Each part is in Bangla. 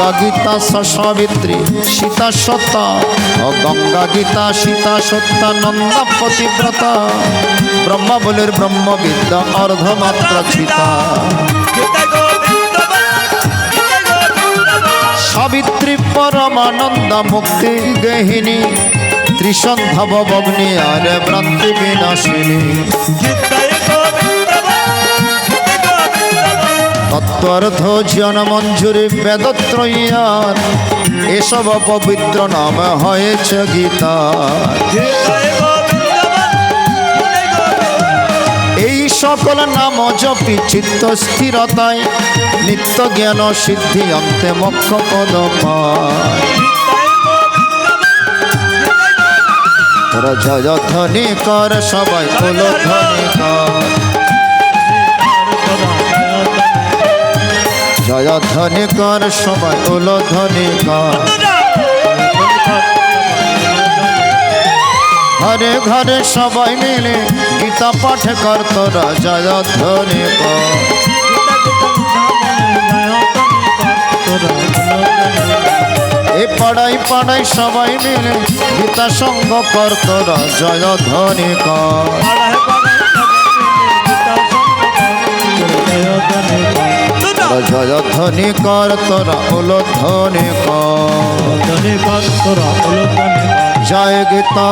গঙ্গা গীতা সাবিত্রী সীতা সত্তা ও গঙ্গা গীতা সীতা সত্তা নন্দা পতিব্রতা। ব্রহ্মবলের ব্রহ্মবিদ্যা অর্ধমাত্রা গোবিন্দ সাবিত্রী পরমানন্দ মুক্তি গহিনী ত্রিসন্ধ্যব বগ্নি আর ভ্রান্তি বিনাশিনী তত্ত্বার্থ জন মঞ্জুরি বেদত্রয়ার এসব পবিত্র নাম হয়েছে গীতা এই সকল নাম জপি চিত্ত স্থিরতায়, নিত্য জ্ঞান সিদ্ধি অন্তে মক্ষ পদ পায় জয় কর সবাই তোল ধ্বনি কর। জয় ধ্বনি কর সবাই ধ্বনি কর। ঘরে ঘরে সবাই মিলে গীতা পাঠ কর, তোরা জয় কর। এ পাড়াই পাড়াই সবাই মিলে গীতা সঙ্গ কর, তোরা জয় ধ্বনি কর। জয় ধ্বনি কর তোরা ওল ধ্বনি কর জয় গীতা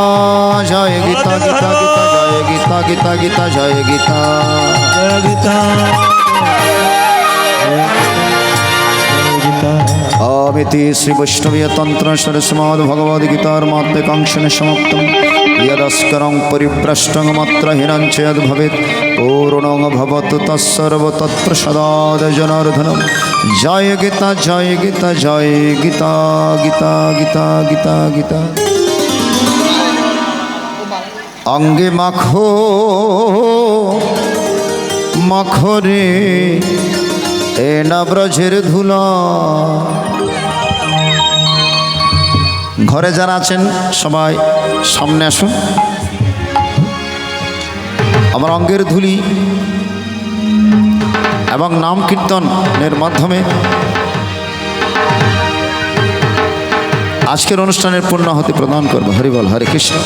জয় গীতা গীতা গীতা জয় গীতা গীতা গীতা জয় গীতা ধামেতি শ্রী বৈষ্ণবীয় তন্ত্র সরস্মদ ভগবদ গীতার মধ্যে কংসন সমাপ্ত ইয়দস্করং পরিভ্রষ্টং মাত্র হিরঞ্চয়দ ভবেত পূর্ণং ভবত তৎসর্বতৎপ্রসদাদ জনার্দনম জয় গীতা জয় গীতা জয় গীতা গীতা গীতা গীতা গীতা। অঙ্গে মাখ মাখরে এ নব্রজের ধুলা। ঘরে যারা আছেন, সবাই সামনে আসুন। আমার অঙ্গের ধুলি এবং নাম কীর্তনের মাধ্যমে আজকের অনুষ্ঠানের পূর্ণাহতি প্রদান করব। হরিবল হরে কৃষ্ণ।